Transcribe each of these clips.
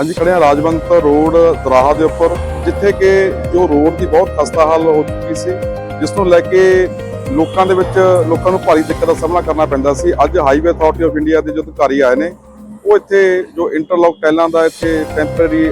ਹਾਂਜੀ ਖੜੇ ਆ ਰਾਜਵੰਤ ਰੋਡ ਦਰਾਹਾ ਦੇ ਉੱਪਰ ਜਿੱਥੇ ਕਿ ਜੋ ਰੋਡ ਦੀ ਬਹੁਤ ਖਸਤਾ ਹਾਲ ਹੋ ਚੁੱਕੀ ਸੀ ਜਿਸ ਨੂੰ ਲੈ ਕੇ ਲੋਕਾਂ ਦੇ ਵਿੱਚ ਲੋਕਾਂ ਨੂੰ ਭਾਰੀ ਦਿੱਕਤ ਦਾ ਸਾਹਮਣਾ ਕਰਨਾ ਪੈਂਦਾ ਸੀ ਅੱਜ ਹਾਈਵੇ ਅਥਾਰਟੀ ਆਫ ਇੰਡੀਆ ਦੇ ਜੋ ਅਧਿਕਾਰੀ ਆਏ ਨੇ ਉਹ ਇੱਥੇ ਜੋ ਇੰਟਰਲੌਕ ਟੈਲਾਂ ਦਾ ਇੱਥੇ ਟੈਂਪਰੇਰੀ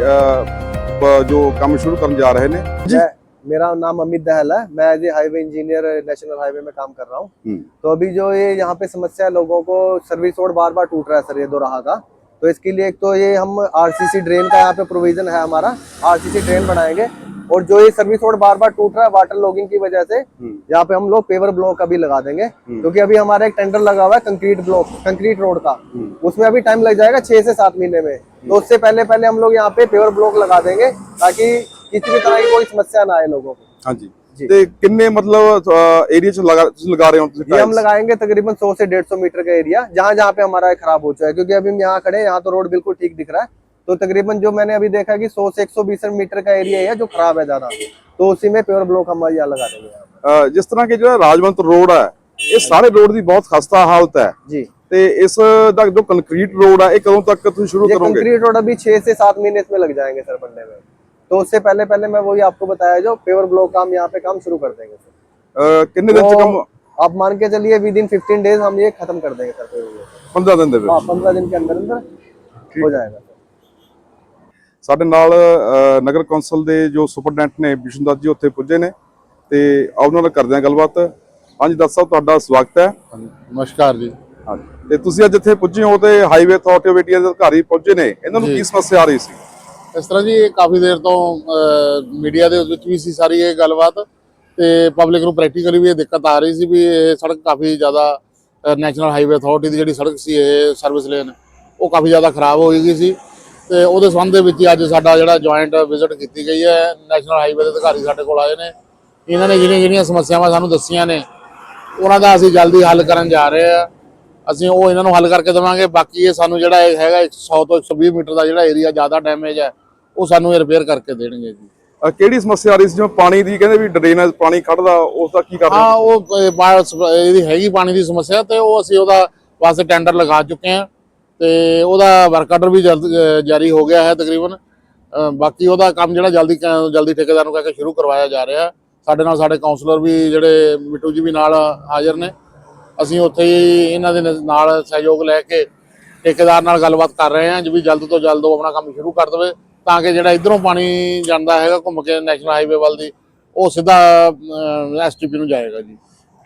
ਜੋ ਕੰਮ ਸ਼ੁਰੂ ਕਰਨ ਜਾ ਰਹੇ ਨੇ ਜੀ मैं- मेरा नाम अमित दहल है मैं as a highway engineer national highway में काम कर रहा हूँ हम्म, तो अभी जो ये यहाँ पे समस्या है लोगों को सर्विस रोड बार बार टूट रहा है सर ये दो राह का तो इसके लिए एक तो ये हम आरसीसी ड्रेन का यहाँ पे प्रोविज़न है हमारा। आरसीसी ड्रेन बनाएँगे। और जो ये सर्विस रोड बार बार टूट रहा है वाटर लॉगिंग की वजह से हम्म। यहाँ पे हम लोग पेवर ब्लॉक का भी लगा देंगे। हम्म। क्योंकि तो अभी हमारा एक टेंडर लगा हुआ है कंक्रीट ब्लॉक कंक्रीट रोड का। हम्म। उसमें अभी टाइम लग जाएगा छह से सात महीने में। तो उससे पहले पहले हम लोग यहाँ पे पेवर ब्लॉक लगा देंगे ताकि किसी भी तरह की कोई समस्या ना आए लोगों को। हाँ जी। ਤੇ ਕਿੰਨੇ ਮਤਲਬ ਏਰੀਆ ਚ ਲਗਾ ਤੁਸੀਂ ਲਗਾ ਰਹੇ ਹੋ ਤੁਸੀਂ ये हम tiles? लगाएंगे तकरीबन 100 से 150 मीटर का एरिया जहाँ जहाँ पे हमारा खराब हो चुका है क्योंकि अभी हम यहाँ खड़े हैं यहाँ तो रोड बिल्कुल ठीक दिख रहा है तो तकरीबन जो मैंने अभी देखा कि 100 से 120 मीटर का एरिया है जो खराब है ज्यादा तो उसी में प्योर ब्लॉक हम यहाँ लगा देंगे यहाँ ਅਹ, ਜਿਸ ਤਰ੍ਹਾਂ ਕਿ ਜਿਹੜਾ ਰਾਜਵੰਤ ਰੋਡ ਹੈ ਇਹ ਸਾਰੇ ਰੋਡ ਦੀ ਬਹੁਤ ਖਸਤਾ ਹਾਲਤ ਹੈ पे। जी ਤੇ ਇਸ ਦਾ ਜੋ ਕੰਕਰੀਟ ਰੋਡ ਹੈ ਇਹ ਕਦੋਂ ਤੱਕ ਤੁਸੀਂ ਸ਼ੁਰੂ ये ਕਰੋਗੇ कंक्रीट रोड अभी छह से सात महीने इसमें लग जाएंगे सर बनने में तो उससे पहले पहले मैं वही आपको बताया जो पेवर ब्लॉक का हम यहाँ पे काम शुरू कर देंगे सर ਅਹ, ਕਿੰਨੇ ਦਿਨ ਚ ਕੰਮ तो आप मान के चलिए विद इन फिफ्टीन डेज हम ये खत्म कर देंगे सर पेवर ब्लॉक 15 ਦਿਨ ਦੇ ਵਿੱਚ हाँ पंद्रह दिन के अंदर अंदर हो जाएगा सर ਸਾਡੇ ਨਾਲ ਅਹ, ਨਗਰ ਕੌਂਸਲ ਦੇ ਜੋ ਸੁਪਰਡੈਂਟ ਨੇ ਵਿਸ਼ਨੂਦਾਸ ਜੀ ਉੱਥੇ ਪੁੱਜੇ ਨੇ ਤੇ ਆਓ ਉਹਨਾਂ ਨਾਲ ਕਰਦੇ ਹਾਂ ਗੱਲਬਾਤ ਹਾਂਜੀ ਦੱਸ ਸਾਹਿਬ ਤੁਹਾਡਾ ਸਵਾਗਤ ਹੈ ਨਮਸਕਾਰ ਜੀ ਹਾਂਜੀ ਤੇ ਤੁਸੀਂ ਅੱਜ ਇੱਥੇ ਪੁੱਜੇ ਹੋ ਤੇ ਹਾਈਵੇ ਅਥਾਰਟੀ ਆਫ ਇੰਡੀਆ ਦੇ ਅਧਿਕਾਰੀ ਪਹੁੰਚੇ ਨੇ ਇਹਨਾਂ ਨੂੰ ਕੀ ਸਮੱਸਿਆ ਆ ਰਹੀ ਸੀ ਇਸ ਤਰ੍ਹਾਂ ਜੀ ਇਹ ਕਾਫੀ ਦੇਰ ਤੋਂ ਮੀਡੀਆ ਦੇ ਵਿੱਚ ਵੀ ਸੀ ਸਾਰੀ ਇਹ ਗੱਲਬਾਤ ਤੇ ਪਬਲਿਕ ਨੂੰ ਪ੍ਰੈਕਟੀਕਲੀ ਵੀ ਇਹ ਦਿੱਕਤ ਆ ਰਹੀ ਸੀ ਵੀ ਇਹ ਸੜਕ ਕਾਫੀ ਜ਼ਿਆਦਾ ਨੈਸ਼ਨਲ ਹਾਈਵੇ ਅਥਾਰਟੀ ਦੀ ਜਿਹੜੀ ਸੜਕ ਸੀ ਇਹ ਸਰਵਿਸ ਲੇਨ ਉਹ ਕਾਫੀ ਜ਼ਿਆਦਾ ਖਰਾਬ ਹੋ ਗਈ ਸੀ ਤੇ ਉਹਦੇ ਸੰਬੰਧ ਦੇ ਵਿੱਚ ਹੀ ਅੱਜ ਸਾਡਾ ਜਿਹੜਾ ਜੁਆਇੰਟ ਵਿਜ਼ਿਟ ਕੀਤੀ ਗਈ ਹੈ ਨੈਸ਼ਨਲ ਹਾਈਵੇ ਦੇ ਅਧਿਕਾਰੀ ਸਾਡੇ ਕੋਲ ਆਏ ਨੇ। ਇਹਨਾਂ ਨੇ ਜਿਹੜੀਆਂ ਜਿਹੜੀਆਂ ਸਮੱਸਿਆਵਾਂ ਸਾਨੂੰ ਦੱਸੀਆਂ ਨੇ, ਉਹਨਾਂ ਦਾ ਅਸੀਂ ਜਲਦੀ ਹੱਲ ਕਰਨ ਜਾ ਰਹੇ ਆ ਅਸੀਂ ਉਹ ਇਹਨਾਂ ਨੂੰ ਹੱਲ ਕਰਕੇ ਦੇਵਾਂਗੇ। ਬਾਕੀ ਇਹ ਸਾਨੂੰ ਜਿਹੜਾ ਇਹ ਹੈਗਾ 100 ਤੋਂ 120 ਮੀਟਰ ਦਾ ਜਿਹੜਾ ਏਰੀਆ ਜ਼ਿਆਦਾ ਡੈਮੇਜ ਹੈ ਉਹ ਸਾਨੂੰ ਇਹ ਰਿਪੇਅਰ ਕਰਕੇ ਦੇਣਗੇ ਜੀ। ਕਿਹੜੀ ਸਮੱਸਿਆ ਆ ਰਹੀ ਸੀ? ਜਿਵੇਂ ਪਾਣੀ ਦੀ ਕਹਿੰਦੇ ਵੀ ਡਰੇਨੇਜ ਪਾਣੀ ਖੜਦਾ ਉਸ ਦਾ ਕੀ ਕਰ ਰਹੇ ਹਾਂ? ਉਹ ਇਹਦੀ ਹੈਗੀ ਪਾਣੀ ਦੀ ਸਮੱਸਿਆ ਤੇ ਉਹ ਅਸੀਂ ਉਹਦਾ ਵਾਸਤੇ ਟੈਂਡਰ ਲਗਾ ਚੁੱਕੇ ਹਾਂ। ਤੇ ਉਹਦਾ ਵਰਕ ਆਰਡਰ ਵੀ ਜਾਰੀ ਹੋ ਗਿਆ ਹੈ ਤਕਰੀਬਨ। ਬਾਕੀ ਉਹਦਾ ਕੰਮ ਜਿਹੜਾ ਜਲਦੀ ਜਲਦੀ ਠੇਕੇਦਾਰ ਨੂੰ ਕਹਿ ਕੇ ਸ਼ੁਰੂ ਕਰਵਾਇਆ ਜਾ ਰਿਹਾ। ਸਾਡੇ ਨਾਲ ਸਾਡੇ ਕਾਉਂਸਲਰ ਵੀ ਜਿਹੜੇ ਮਿੱਟੂ ਜੀ ਵੀ ਨਾਲ ਹਾਜ਼ਰ ਨੇ। ਅਸੀਂ ਉੱਥੇ ਇਹਨਾਂ ਦੇ ਨਾਲ ਸਹਿਯੋਗ ਲੈ ਕੇ ਠੇਕੇਦਾਰ ਨਾਲ ਗੱਲਬਾਤ ਕਰ ਰਹੇ ਹਾਂ ਜਿਵੇਂ ਜਲਦ ਤੋਂ ਜਲਦ ਉਹ ਆਪਣਾ ਕੰਮ ਸ਼ੁਰੂ ਕਰ ਦੇਵੇ ਤਾਂ ਕਿ ਜਿਹੜਾ ਇਧਰੋਂ ਪਾਣੀ ਜਾਂਦਾ ਹੈਗਾ ਘੁੰਮ ਕੇ ਨੈਸ਼ਨਲ ਹਾਈਵੇ ਵੱਲ ਦੀ ਉਹ ਸਿੱਧਾ ਐਸਟੀਪੀ ਨੂੰ ਜਾਏਗਾ ਜੀ।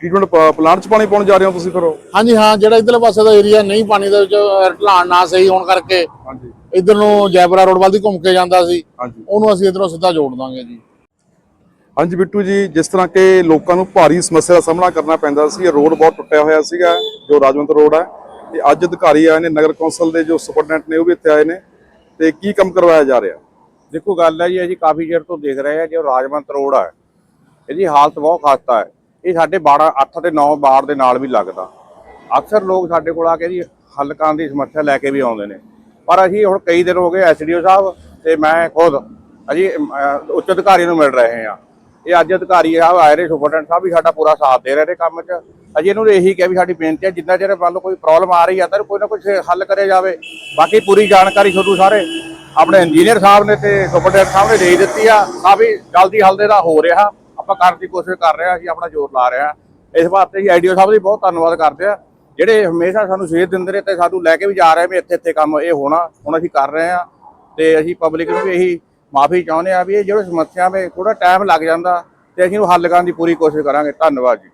ਟ੍ਰੀਟਮੈਂਟ ਪਲਾਂਟ ਚ ਪਾਣੀ ਪਾਉਣ ਜਾ ਰਹੇ ਹੋ ਤੁਸੀਂ ਫਿਰ? ਹਾਂਜੀ ਹਾਂ ਜਿਹੜਾ ਇਧਰਲੇ ਪਾਸੇ ਦਾ ਏਰੀਆ ਨਹੀਂ ਪਾਣੀ ਦੇ ਵਿੱਚ ਢਲਾਣ ਨਾ ਸਹੀ ਹੋਣ ਕਰਕੇ ਹਾਂਜੀ। ਇਧਰ ਨੂੰ ਜੈਪੁਰਾ ਰੋਡ ਵੱਲ ਦੀ ਘੁੰਮ ਕੇ ਜਾਂਦਾ ਸੀ। ਉਹਨੂੰ ਅਸੀਂ ਇਧਰੋਂ ਸਿੱਧਾ ਜੋੜ ਦਾਂਗੇ ਜੀ। ਹਾਂਜੀ ਬਿੱਟੂ ਜੀ, ਜਿਸ ਤਰ੍ਹਾਂ ਕਿ ਲੋਕਾਂ ਨੂੰ ਭਾਰੀ ਸਮੱਸਿਆ ਦਾ ਸਾਹਮਣਾ ਕਰਨਾ ਪੈਂਦਾ ਸੀ, ਇਹ ਰੋਡ ਬਹੁਤ ਟੁੱਟਿਆ ਹੋਇਆ ਸੀਗਾ, ਜੋ ਰਾਜਵੰਤ ਰੋਡ ਹੈ। ਤੇ ਅੱਜ ਅਧਿਕਾਰੀ ਆਏ ਨੇ, ਨਗਰ ਕੌਂਸਲ ਦੇ ਜੋ ਸੁਪਰਡੈਂਟ ਨੇ, ਉਹ ਵੀ ਇੱਥੇ ਆਏ ਨੇ। ਤੇ ਕੀ ਕੰਮ ਕਰਵਾਇਆ ਜਾ ਰਿਹਾ? ਦੇਖੋ, ਗੱਲ ਹੈ ਜੀ, ਅਸੀਂ ਕਾਫੀ ਚਿਰ ਤੋਂ ਦੇਖ ਰਹੇ ਹਾਂ, ਜੋ ਰਾਜਵੰਤ ਰੋਡ ਹੈ, ਇਹਦੀ ਹਾਲਤ ਬਹੁਤ ਖਸਤਾ ਹੈ। ਇਹ ਸਾਡੇ 12 8 ਤੇ 9 ਬਾੜ ਦੇ ਨਾਲ ਵੀ ਲੱਗਦਾ। ਅਕਸਰ ਲੋਕ ਸਾਡੇ ਕੋਲ ਆ ਕੇ ਜੀ ਹੱਲ ਕਰਨ ਦੀ ਸਮੱਸਿਆ ਲੈ ਕੇ ਵੀ ਆਉਂਦੇ ਨੇ। ਪਰ ਅਸੀਂ ਹੁਣ ਕਈ ਦਿਨ ਹੋ ਗਏ ਐਸਡੀਓ ਸਾਹਿਬ ਤੇ ਮੈਂ ਖੁਦ ਅਜੀ ਉੱਚ ਅਧਿਕਾਰੀ ਨੂੰ ਮਿਲ ਰਹੇ ਹਾਂ। ਇਹ ਅੱਜ ਅਧਿਕਾਰੀ ਸਾਹਿਬ ਆਏ ਨੇ, ਸੁਪਰਡੈਂਟ ਸਾਹਿਬ ਵੀ ਸਾਡਾ ਪੂਰਾ ਸਾਥ ਦੇ ਰਹੇ ਨੇ ਕੰਮ 'ਚ। ਅਜੀ ਇਹਨੂੰ ਇਹੀ ਕਿਹਾ ਵੀ ਸਾਡੀ ਬੇਨਤੀ ਹੈ, ਜਿੰਨਾ ਚਿਰ ਮੰਨ ਲਓ ਕੋਈ ਪ੍ਰੋਬਲਮ ਆ ਰਹੀ ਹੈ ਤਾਂ ਕੋਈ ਨਾ ਕੋਈ ਹੱਲ ਕਰਿਆ ਜਾਵੇ। ਬਾਕੀ ਪੂਰੀ ਜਾਣਕਾਰੀ ਤੁਹਾਨੂੰ ਸਾਰੇ ਆਪਣੇ ਇੰਜੀਨੀਅਰ ਸਾਹਿਬ ਨੇ ਤੇ ਸੁਪਰਡੈਂਟ ਸਾਹਿਬ ਨੇ ਦੇ ਦਿੱਤੀ ਆ। ਕਾਫੀ ਜਲਦੀ ਹੱਲ ਦੇ ਦਾ ਹੋ ਰਿਹਾ। ਆਪਾਂ ਕਰਨ ਦੀ ਕੋਸ਼ਿਸ਼ ਕਰ ਰਹੇ ਹਾਂ ਅਸੀਂ ਆਪਣਾ ਜ਼ੋਰ ਲਾ ਰਹੇ ਹਾਂ ਇਸ ਵਾਸਤੇ ਅਸੀਂ ਆਈਡੀਓ ਸਾਹਿਬ ਦੀ ਬਹੁਤ ਧੰਨਵਾਦ ਕਰਦੇ ਆ। ਜਿਹੜੇ ਹਮੇਸ਼ਾ ਸਾਨੂੰ ਸੇਧ ਦਿੰਦੇ ਨੇ ਤੇ ਸਾਨੂੰ ਲੈ ਕੇ ਵੀ ਜਾ ਰਹੇ ਵੀ ਇੱਥੇ ਇੱਥੇ ਕੰਮ ਇਹ ਹੋਣਾ, ਹੁਣ ਅਸੀਂ ਕਰ ਰਹੇ ਹਾਂ ਤੇ ਅਸੀਂ ਪਬਲਿਕ ਨੂੰ ਵੀ ਇਹੀ ਮਾਫੀ ਚਾਹੁੰਦੇ ਆ ਵੀ ਇਹ ਜਿਹੜੇ ਸਮੱਸਿਆ ਵਿੱਚ ਥੋੜਾ ਟਾਈਮ ਲੱਗ ਜਾਂਦਾ ਤੇ ਅਸੀਂ ਉਹ ਹੱਲ ਕਰਨ ਦੀ ਪੂਰੀ ਕੋਸ਼ਿਸ਼ ਕਰਾਂਗੇ। ਧੰਨਵਾਦ ਜੀ।